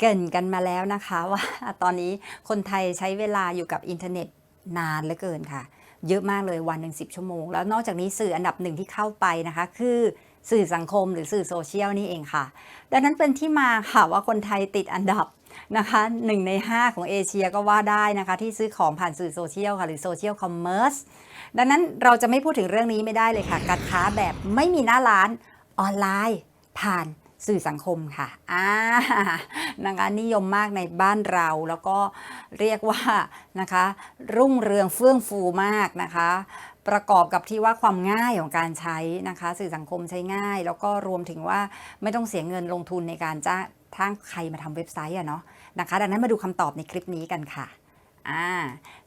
เกินกันมาแล้วนะคะว่าตอนนี้คนไทยใช้เวลาอยู่กับอินเทอร์เน็ตนานเหลือเกินค่ะ เยอะมากเลยวันหนึ่งสิชั่วโมง แล้วนอกจากนี้สื่ออันดับหนึ่งที่เข้าไปนะคะ คือสื่อสังคมหรือสื่อโซเชียลนี่เองค่ะ ดังนั้นเป็นที่มาค่ะว่าคนไทยติดอันดับนะคะหนึ่งใน 5 ของเอเชียก็ว่าได้นะคะ ที่ซื้อของผ่านสื่อโซเชียลค่ะ หรือโซเชียลคอมเมอร์สดังนั้นเราจะไม่พูดถึงเรื่องนี้ไม่ได้เลยค่ะ การค้าแบบไม่มีหน้าร้านออนไลน์ผ่าน สื่อสังคมค่ะอ่านะคะนิยมมากในบ้านเราแล้วก็เรียกว่านะคะ รุ่งเรืองเฟื่องฟูมากนะคะประกอบกับที่ว่าความง่ายของการใช้นะคะ สื่อสังคมใช้ง่าย แล้วก็รวมถึงว่าไม่ต้องเสียเงินลงทุนในการจ้างทางใครมาทำเว็บไซต์อะเนาะนะคะ ดังนั้นมาดูคำตอบในคลิปนี้กันค่ะอ่า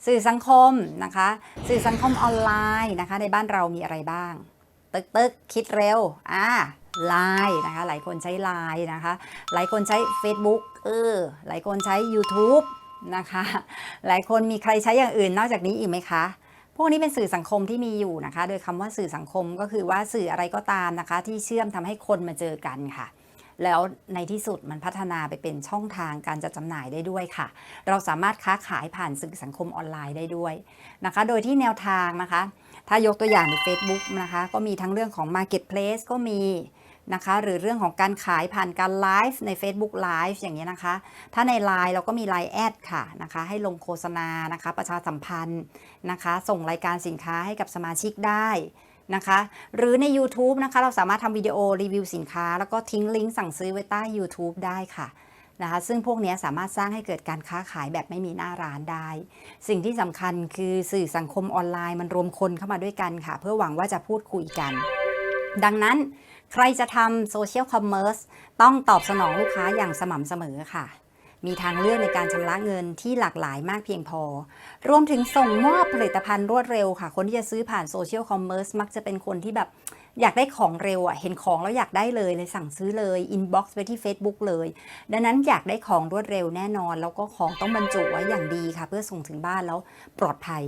สื่อสังคมนะคะ สื่อสังคมออนไลน์นะคะ ในบ้านเรามีอะไรบ้าง ตึกตึกคิดเร็ว อ่าไลน์นะคะ หลายคนใช้ไลน์นะคะ หลายคนใช้ Facebook เออ หลายคนใช้ YouTube นะคะ หลายคนมีใครใช้อย่างอื่นนอกจากนี้อีกไหมคะ พวกนี้เป็นสื่อสังคมที่มีอยู่นะคะ โดยคำว่าสื่อสังคมก็คือว่าสื่ออะไรก็ตามนะคะ ที่เชื่อมทำให้คนมาเจอกันค่ะ แล้วในที่สุดมันพัฒนาไปเป็นช่องทางการจัดจำหน่ายได้ด้วยค่ะ เราสามารถค้าขายผ่านสื่อสังคมออนไลน์ได้ด้วยนะคะ โดยที่แนวทางนะคะ ถ้ายกตัวอย่างใน Facebook นะคะ ก็มีทั้งเรื่องของ Marketplace ก็มีนะคะหรือเรื่องของการขายผ่านการไลฟ์ใน Facebook Live อย่างนี้ยนะคะ ถ้าใน Line เราก็มี Line แอดค่ะนะคะให้ลงโฆษณานะคะประชาสัมพันธ์นะคะ ส่งรายการสินค้าให้กับสมาชิกได้ นะคะ หรือใน YouTube นะคะเราสามารถทำวิดีโอรีวิวสินค้า แล้วก็ทิ้งลิงก์สั่งซื้อไว้ใต้ YouTube ได้ค่ะนะคะซึ่งพวกนี้สามารถสร้างให้เกิดการค้าขายแบบไม่มีหน้าร้านได้ สิ่งที่สำคัญคือสื่อสังคมออนไลน์มันรวมคนเข้ามาด้วยกันค่ะ เพื่อหวังว่าจะพูดคุยกัน ดังนั้นใครจะทำโซเชียลคอมเมอร์สต้องตอบสนองลูกค้าอย่างสม่ำเสมอค่ะ มีทางเลือกในการชำระเงินที่หลากหลายมากเพียงพอ รวมถึงส่งมอบผลิตภัณฑ์รวดเร็วค่ะ คนที่จะซื้อผ่านโซเชียลคอมเมอร์สมักจะเป็นคนที่แบบอยากได้ของเร็วอะ เห็นของแล้วอยากได้เลยเลยสั่งซื้อเลยอินบ็อกซ์ไปที่ Facebook เลย ดังนั้นอยากได้ของรวดเร็วแน่นอน แล้วก็ของต้องบรรจุไว้อย่างดีค่ะ เพื่อส่งถึงบ้านแล้วปลอดภัย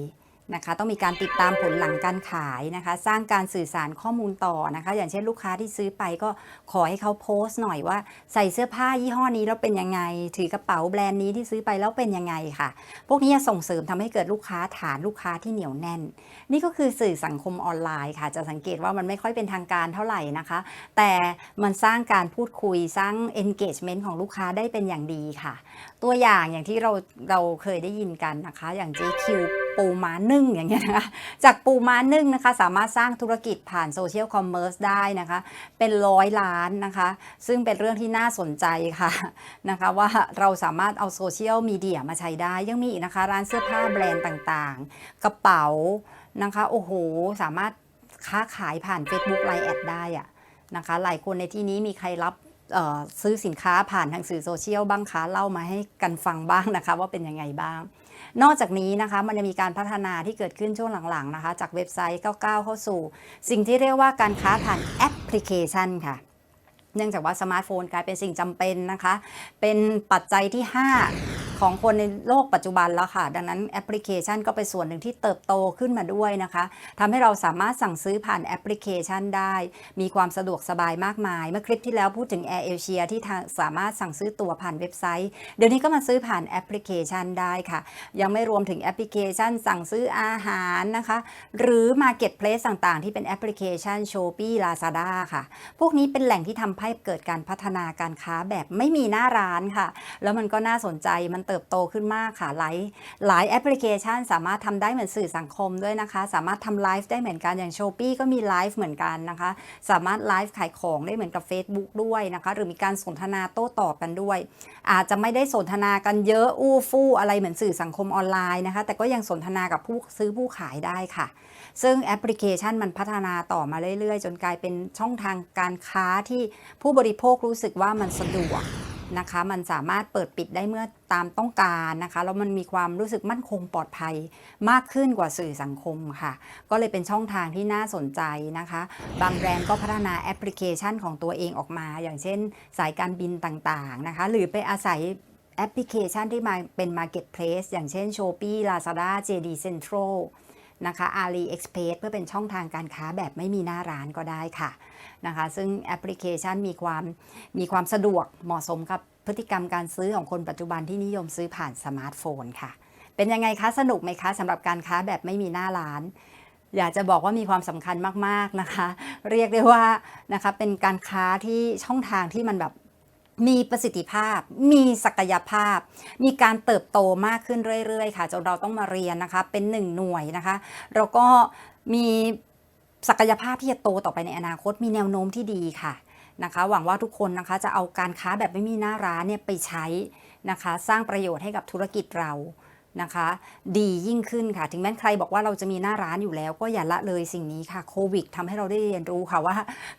นะคะต้องมีการติดตามผลหลังการขายนะคะ สร้างการสื่อสารข้อมูลต่อนะคะ อย่างเช่นลูกค้าที่ซื้อไปก็ขอให้เขาโพสต์หน่อยว่าใส่เสื้อผ้ายี่ห้อนี้แล้วเป็นยังไง ถือกระเป๋าแบรนด์นี้ที่ซื้อไปแล้วเป็นยังไงค่ะ พวกนี้จะส่งเสริมทำให้เกิดลูกค้าฐานลูกค้าที่เหนียวแน่น นี่ก็คือสื่อสังคมออนไลน์ค่ะ จะสังเกตว่ามันไม่ค่อยเป็นทางการเท่าไหร่นะคะ แต่มันสร้างการพูดคุยสร้าง engagement ของลูกค้าได้เป็นอย่างดีค่ะ ตัวอย่างอย่างที่เราเราเคยได้ยินกันนะคะ อย่าง JQ ปูม้านึ่งอย่างเงี้ยนะคะจากปูม้านึ่งนะคะสามารถสร้างธุรกิจผ่านโซเชียลคอมเมอร์สได้นะคะ เป็นร้อยล้านนะคะ ซึ่งเป็นเรื่องที่น่าสนใจค่ะนะคะว่าเราสามารถเอาโซเชียลมีเดียมาใช้ได้ยังมีอีกนะคะ ร้านเสื้อผ้าแบรนด์ต่างๆ กระเป๋านะคะโอ้โหสามารถค้าขายผ่าน Facebook ไลน์แอดได้อะนะคะหลายคนในที่นี้มีใครรับซื้อสินค้าผ่านทางสื่อโซเชียลบ้างคะเล่ามาให้กันฟังบ้างนะคะ ว่าเป็นยังไงบ้าง นอกจากนี้นะคะมันจะมีการพัฒนาที่เกิดขึ้นช่วงหลังๆนะคะ จากเว็บไซต์ก้าวๆเข้าสู่ สิ่งที่เรียกว่าการค้าผ่านแอปพลิเคชันค่ะเนื่องจากว่าสมาร์ทโฟนกลายเป็นสิ่งจำเป็นนะคะ เป็นปัจจัยที่ 5 ของคนในโลกปัจจุบันแล้วค่ะ ดังนั้นแอปพลิเคชันก็เป็นส่วนหนึ่งที่เติบโตขึ้นมาด้วยนะคะทำให้เราสามารถสั่งซื้อผ่านแอปพลิเคชันได้ มีความสะดวกสบายมากมาย เมื่อคลิปที่แล้วพูดถึง Air Asia ที่ทางสามารถสั่งซื้อตั๋วผ่านเว็บไซต์ เดี๋ยวนี้ก็มาซื้อผ่านแอปพลิเคชันได้ค่ะ ยังไม่รวมถึงแอปพลิเคชัน สั่งซื้ออาหารนะคะ หรือ Marketplace ต่างๆ ที่เป็นแอปพลิเคชัน Shopee Lazada ค่ะ พวกนี้เป็นแหล่งที่ทำให้เกิดการพัฒนาการค้าแบบไม่มีหน้าร้านค่ะ แล้วมันก็น่าสนใจมันเติบโตขึ้นมากค่ะหลายหลายแอปพลิเคชัน สามารถทำได้เหมือนสื่อสังคมด้วยนะคะ สามารถทำไลฟ์ได้เหมือนกันอย่าง Shopee ก็มีไลฟ์เหมือนกันนะคะ สามารถไลฟ์ขายของได้เหมือนกับ Facebook ด้วยนะคะ หรือมีการสนทนาโต้ตอบกันด้วย อาจจะไม่ได้สนทนากันเยอะอู้ฟู่อะไรเหมือนสื่อสังคมออนไลน์นะคะ แต่ก็ยังสนทนากับผู้ซื้อผู้ขายได้ค่ะ ซึ่งแอปพลิเคชันมันพัฒนาต่อมาเรื่อยๆ จนกลายเป็นช่องทางการค้าที่ผู้บริโภครู้สึกว่ามันสะดวก นะคะ มันสามารถเปิดปิดได้เมื่อตามต้องการนะคะแล้วมันมีความรู้สึกมั่นคงปลอดภัยมากขึ้นกว่าสื่อสังคมค่ะ ก็เลยเป็นช่องทางที่น่าสนใจนะคะ บางแบรนด์ก็พัฒนาแอปพลิเคชันของตัวเองออกมา อย่างเช่น สายการบินต่างๆนะคะ หรือไปอาศัยแอปพลิเคชันที่มาเป็น Marketplace อย่างเช่น Shopee Lazada JD Central นะคะ AliExpress เพื่อเป็นช่องทางการค้าแบบไม่มีหน้าร้านก็ได้ค่ะนะคะซึ่งแอปพลิเคชันมีความมีความสะดวกเหมาะสมกับพฤติกรรมการซื้อของคนปัจจุบันที่นิยมซื้อผ่านสมาร์ทโฟนค่ะ เป็นยังไงคะ สนุกไหมคะสำหรับการค้าแบบไม่มีหน้าร้าน อยากจะบอกว่ามีความสำคัญมาก ๆ นะคะ เรียกได้ว่านะคะเป็นการค้าที่ช่องทางที่มันแบบ มีประสิทธิภาพ มีศักยภาพ มีการเติบโตมากขึ้นเรื่อย ๆ ค่ะจนเราต้องมาเรียนนะคะ เป็นหนึ่งหน่วยนะคะ แล้วก็มีศักยภาพที่จะโตต่อไปในอนาคต มีแนวโน้มที่ดีค่ะนะคะ หวังว่าทุกคนนะคะจะเอาการค้าแบบไม่มีหน้าร้านเนี่ยไปใช้นะคะ สร้างประโยชน์ให้กับธุรกิจเรา นะคะ ดียิ่งขึ้นค่ะ ถึงแม้ใครบอกว่าเราจะมีหน้าร้านอยู่แล้ว ก็อย่าละเลยสิ่งนี้ค่ะโควิดทำให้เราได้เรียนรู้ค่ะว่า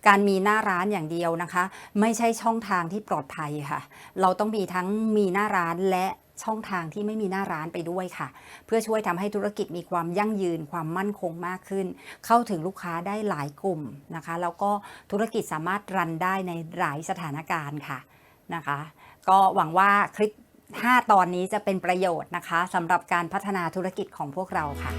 การมีหน้าร้านอย่างเดียวนะคะ ไม่ใช่ช่องทางที่ปลอดภัยค่ะ เราต้องมีทั้งมีหน้าร้านและช่องทางที่ไม่มีหน้าร้านไปด้วยค่ะ เพื่อช่วยทำให้ธุรกิจมีความยั่งยืนความมั่นคงมากขึ้น เข้าถึงลูกค้าได้หลายกลุ่มนะคะ แล้วก็ธุรกิจสามารถรันได้ในหลายสถานการณ์ค่ะนะคะ ก็หวังว่าคลิป 5 ตอนนี้จะเป็นประโยชน์นะคะสำหรับการพัฒนาธุรกิจของพวกเราค่ะ